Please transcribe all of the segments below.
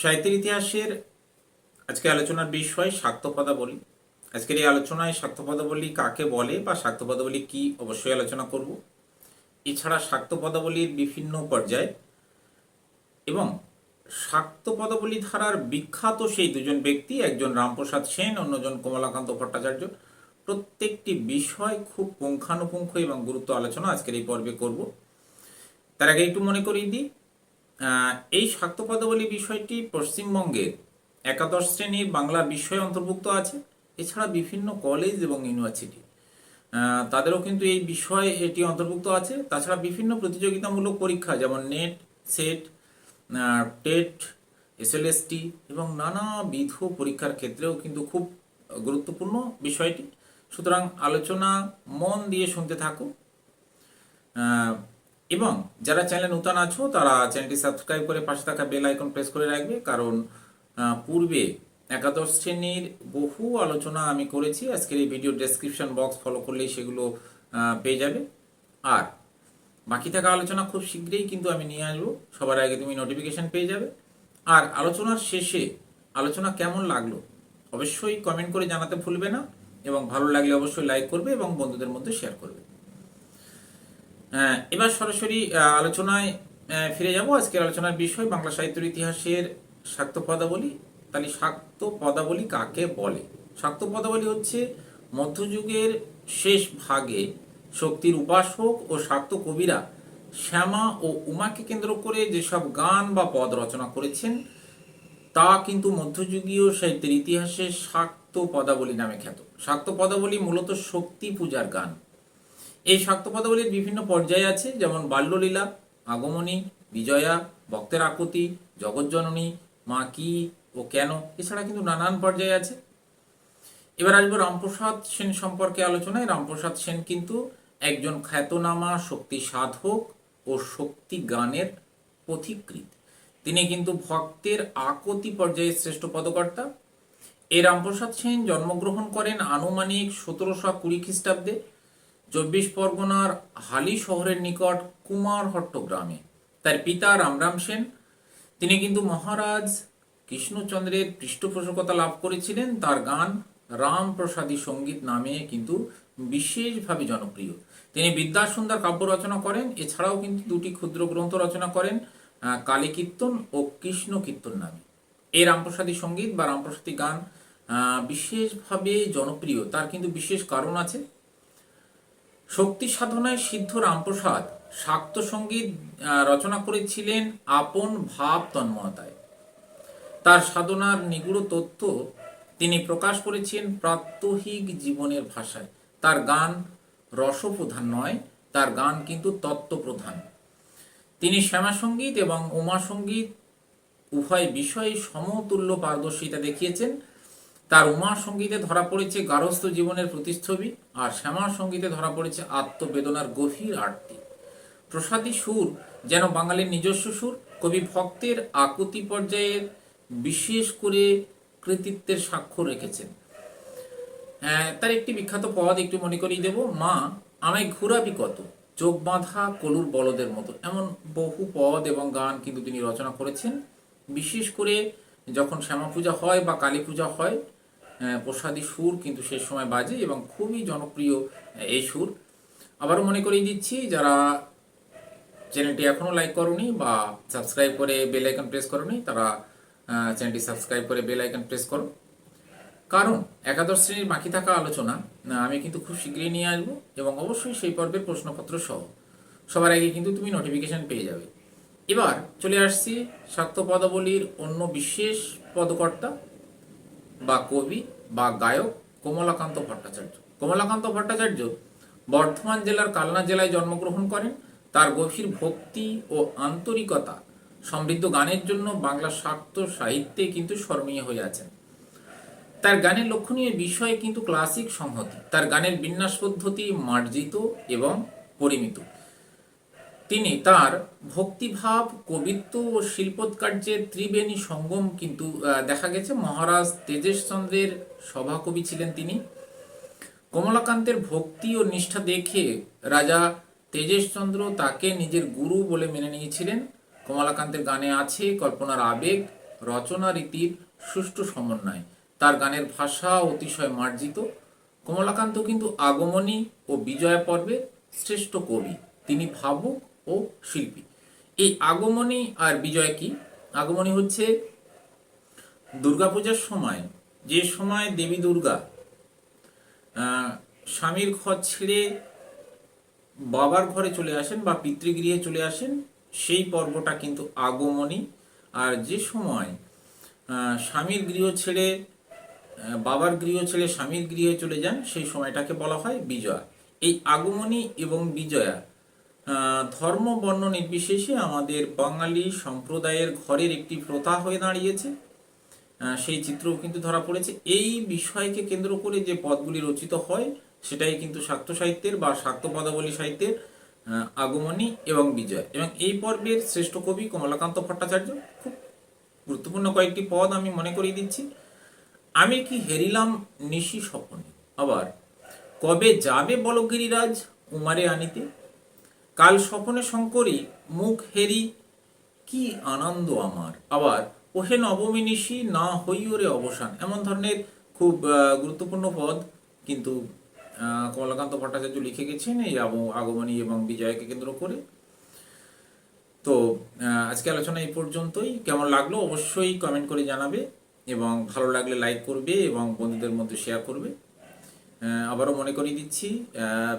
সাহিত্যের ইতিহাসের আজকে আলোচনার বিষয় শাক্ত পদাবলী আজকের এই আলোচনায় শাক্ত পদাবলী কাকে বলে বা শাক্ত পদাবলী কি অবশ্যই আলোচনা করব। এছাড়া শাক্ত পদাবলীর বিভিন্ন পর্যায় এবং শাক্ত পদাবলী ধারার বিখ্যাত সেই দুজন ব্যক্তি, একজন রামপ্রসাদ সেন, অন্যজন কমলাকান্ত ভট্টাচার্য। প্রত্যেকটি বিষয় খুব পুঙ্খানুপুঙ্খ এবং গুরুত্ব আলোচনা আজকের এই পর্বে করব। তার আগে একটু মনে করিয়ে দিই এই শাক্ত পদাবলী বিষয়টি পশ্চিমবঙ্গের একাদশ শ্রেণির বাংলা বিষয় অন্তর্ভুক্ত আছে। এছাড়া বিভিন্ন কলেজ এবং ইউনিভার্সিটি তাদেরও কিন্তু এই বিষয় এটি অন্তর্ভুক্ত আছে। তাছাড়া বিভিন্ন প্রতিযোগিতামূলক পরীক্ষা যেমন নেট সেট টেট এসএলএসটি এবং নানাবিধ পরীক্ষার ক্ষেত্রেও কিন্তু খুব গুরুত্বপূর্ণ বিষয়টি। সুতরাং আলোচনা মন দিয়ে শুনতে থাকো আহ, এবং যারা চ্যানেলে নতুন আছো, তারা চ্যানেলটি সাবস্ক্রাইব করে পাশে থাকা বেল আইকন প্রেস করে রাখবে। কারণ পূর্বে একাদশ শ্রেণির বহু আলোচনা আমি করেছি। আজকের এই ভিডিও ডেসক্রিপশন বক্স ফলো করলেই সেগুলো পেয়ে যাবে। আর বাকি থাকা আলোচনা খুব শীঘ্রই কিন্তু আমি নিয়ে আসব। সবার আগে তুমি নোটিফিকেশন পেয়ে যাবে। আর আলোচনার শেষে আলোচনা কেমন লাগল অবশ্যই কমেন্ট করে জানাতে ভুলবে না। এবং ভালো লাগলে অবশ্যই লাইক করবে এবং বন্ধুদের মধ্যে শেয়ার করবে। এবার সরাসরি আলোচনায় ফিরে যাব। আজকের আলোচনার বিষয় বাংলা সাহিত্যের ইতিহাসের শাক্ত পদাবলী তাহলে শাক্ত পদাবলী কাকে বলে? শাক্ত পদাবলী হচ্ছে মধ্যযুগের শেষ ভাগে শক্তির উপাসক ও শাক্ত কবিরা শ্যামা ও উমাকে কেন্দ্র করে যেসব গান বা পদ রচনা করেছেন, তা কিন্তু মধ্যযুগীয় সাহিত্যের ইতিহাসে শাক্ত পদাবলী নামে খ্যাত। শাক্ত পদাবলী মূলত শক্তি পূজার গান। এই শাক্ত পদাবলীর বিভিন্ন পর্যায় আছে, যেমন বাল্যলীলা, আগমনী, বিজয়া, ভক্তের আকুতি, জগজ্জননী, মা কি ও কেন, এছাড়া কিন্তু নানান পর্যায়ে আছে। এবার আসব রামপ্রসাদ সেন সম্পর্কে আলোচনায়। রামপ্রসাদ সেন কিন্তু একজন খ্যাতনামা শক্তি সাধক ও শক্তি গানের পথিকৃত তিনি কিন্তু ভক্তের আকতি পর্যায়ে শ্রেষ্ঠ পদকর্তা। এই রামপ্রসাদ সেন জন্মগ্রহণ করেন আনুমানিক সতেরোশো কুড়ি খ্রিস্টাব্দে। চব্বিশ পরগনার হালি শহরের নিকট কুমারহট্ট গ্রামে। তার পিতা রামরাম সেন। তিনি কিন্তু মহারাজ কৃষ্ণচন্দ্রের পৃষ্ঠপোষকতা লাভ করেছিলেন। তার গান রামপ্রসাদী সংগীত নামে কিন্তু বিশেষভাবে জনপ্রিয়। তিনি বিদ্যাসুন্দর কাব্য রচনা করেন। এছাড়াও কিন্তু দুটি ক্ষুদ্র গ্রন্থ রচনা করেন কালী কীর্তন ও কৃষ্ণ কীর্তন নামে। এই রামপ্রসাদী সংগীত বা রামপ্রসাদী গান বিশেষভাবে জনপ্রিয়। তার কিন্তু বিশেষ কারণ আছে। শক্তি সাধনায় সিদ্ধ রামপ্রসাদ শাক্ত সংগীত রচনা করেছিলেন আপন ভাব তন্ময়তায়। তার সাধনার নিগুড় তথ্য তিনি প্রকাশ করেছেন প্রাত্যহিক জীবনের ভাষায়। তার গান রসপ্রধান নয়, তার গান কিন্তু তত্ত্বপ্রধান। তিনি শ্যামা সংগীত এবং উমা সংগীত উভয় বিষয়ে সমতুল্য পারদর্শিতা দেখিয়েছেন। তার উমা সঙ্গীতে ধরা পড়েছে গারস্থ জীবনের প্রতিচ্ছবি আর শ্যামা সঙ্গীতে ধরা পড়েছে আত্মবেদনার গভীর আরতি। প্রসাদী সুর যেন বাঙালির নিজস্ব সুর। কবি ভক্তের আকুতি পর্যায়ের বিশেষ করে কৃতিত্বের স্বাক্ষর রেখেছেন। তার একটি বিখ্যাত পদ একটু মনে করিয়ে দেব। মা, আমায় ঘুরাবি কত? চোখ বাঁধা কলুর বলদের মতো। এমন বহু পদ এবং গান কিন্তু তিনি রচনা করেছেন। বিশেষ করে যখন শ্যামা পূজা হয় বা কালী পূজা হয় প্রসাদী সুর কিন্তু সে সময় বাজে এবং খুবই জনপ্রিয় এই সুর। আবারও মনে করিয়ে দিচ্ছি, যারা চ্যানেলটি এখনও লাইক করনি বা সাবস্ক্রাইব করে বেল আইকন প্রেস করনি, তারা চ্যানেলটি সাবস্ক্রাইব করে বেল আইকন প্রেস করো। কারণ একাদশ শ্রেণির বাকি থাকা আলোচনা আমি কিন্তু খুব শীঘ্রই নিয়ে আসব এবং অবশ্যই সেই পর্বের প্রশ্নপত্র সহ। সবার আগে কিন্তু তুমি নোটিফিকেশন পেয়ে যাবে। এবার চলে আসছি শাক্ত পদাবলীর অন্য বিশেষ পদকর্তা। বা কবি বা গায়ক কমলাকান্ত ভট্টাচার্য। কমলাকান্ত ভট্টাচার্য বর্ধমান জেলার কালনা জেলায় জন্মগ্রহণ করেন। তার গভীর ভক্তি ও আন্তরিকতা সমৃদ্ধ গানের জন্য বাংলা শাক্ত সাহিত্যে কিন্তু স্মরণীয় হয়ে আছেন। তার গানের লক্ষণীয় বিষয় কিন্তু ক্লাসিক সংহতি। তার গানের বিন্যাস পদ্ধতি মার্জিত এবং পরিমিত। তিনি তার ভক্তিভাব, কবিত্ব ও শিল্পোৎকার্যের ত্রিবেণী সঙ্গম কিন্তু দেখা গেছে মহারাজ তেজেশচন্দ্রের সভাকবি ছিলেন তিনি। কমলাকান্তের ভক্তি ও নিষ্ঠা দেখে রাজা তেজেশচন্দ্র তাকে নিজের গুরু বলে মেনে নিয়েছিলেন। কমলাকান্তের গানে আছে কল্পনার আবেগ, রচনা রীতির সুষ্ঠু সমন্বয়। তার গানের ভাষা অতিশয় মার্জিত। কমলাকান্ত কিন্তু আগমনী ও বিজয়া পর্বে শ্রেষ্ঠ কবি। তিনি ভাবুক ও শিল্পী। এই আগমনী আর বিজয় কি? আগমনী হচ্ছে দুর্গাপূজার সময়। যে সময় দেবী দুর্গা স্বামীর ঘর ছেড়ে বাবার ঘরে চলে আসেন বা পিতৃগৃহে চলে আসেন, সেই পর্বটা কিন্তু আগমনী। আর যে সময় স্বামীর গৃহ ছেড়ে বাবার গৃহ ছেড়ে স্বামীর গৃহে চলে যান, সেই সময়টাকে বলা হয় বিজয়া। এই আগমনী এবং বিজয়া ধর্ম, বর্ণ নির্বিশেষে আমাদের বাঙালি সম্প্রদায়ের ঘরের একটি প্রথা হয়ে দাঁড়িয়েছে। সেই চিত্রও কিন্তু ধরা পড়েছে। এই বিষয়কে কেন্দ্র করে যে পদগুলি রচিত হয়, সেটাই কিন্তু শাক্ত সাহিত্যের বা শাক্ত পদাবলী সাহিত্যের আগমনী এবং বিজয়। এবং এই পর্বের শ্রেষ্ঠ কবি কমলাকান্ত ভট্টাচার্য। খুব গুরুত্বপূর্ণ কয়েকটি পদ আমি মনে করিয়ে দিচ্ছি। আমি কি হেরিলাম নিশি স্বপনে? আবার, কবে যাবে বলগিরিরাজ উমারে আনিতে? কাল স্বপনে শঙ্করী, মুখ হেরি, কি আনন্দ আমার। আবার, ওহে নবমী নিশি, না হইওরে অবসান। এমন ধরনের খুব গুরুত্বপূর্ণ পদ, কিন্তু কমলাকান্ত ভট্টাচার্য লিখে গেছেন এই আগমনী এবং বিজয়কে কেন্দ্র করে। তো আজকে আলোচনা এই পর্যন্তই। কেমন লাগল অবশ্যই কমেন্ট করে জানাবে এবং ভালো লাগলে লাইক করবে এবং বন্ধুদের মধ্যে শেয়ার করবে। আবারও মনে করিয়ে দিচ্ছি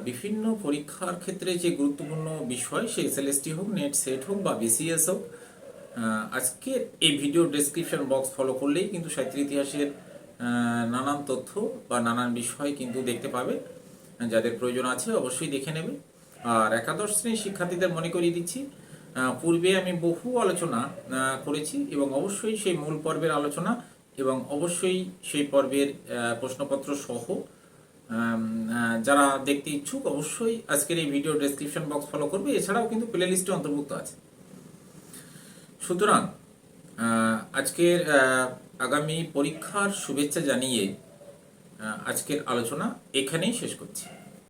বিভিন্ন পরীক্ষার ক্ষেত্রে যে গুরুত্বপূর্ণ বিষয়, সে এসএলএসটি হোক নেট সেট হোক বা বিসিএস হোক আজকে এই ভিডিও ডেসক্রিপশন বক্স ফলো করলেই কিন্তু সাহিত্যের ইতিহাসের নানান তথ্য বা নানান বিষয় কিন্তু দেখতে পাবে। যাদের প্রয়োজন আছে অবশ্যই দেখে নেবে। আর একাদশ শ্রেণির শিক্ষার্থীদের মনে করিয়ে দিচ্ছি পূর্বে আমি বহু আলোচনা করেছি এবং অবশ্যই সেই মূল পর্বের আলোচনা এবং অবশ্যই সেই পর্বের প্রশ্নপত্র সহ যারা দেখতে ইচ্ছুক অবশ্যই আজকের এই ভিডিও ডেসক্রিপশন বক্স ফলো করবে। এছাড়াও কিন্তু প্লে লিস্টে অন্তর্ভুক্ত আছে। সুতরাং আজকের আগামী পরীক্ষার শুভেচ্ছা জানিয়ে আজকের আলোচনা এখানেই শেষ করছি।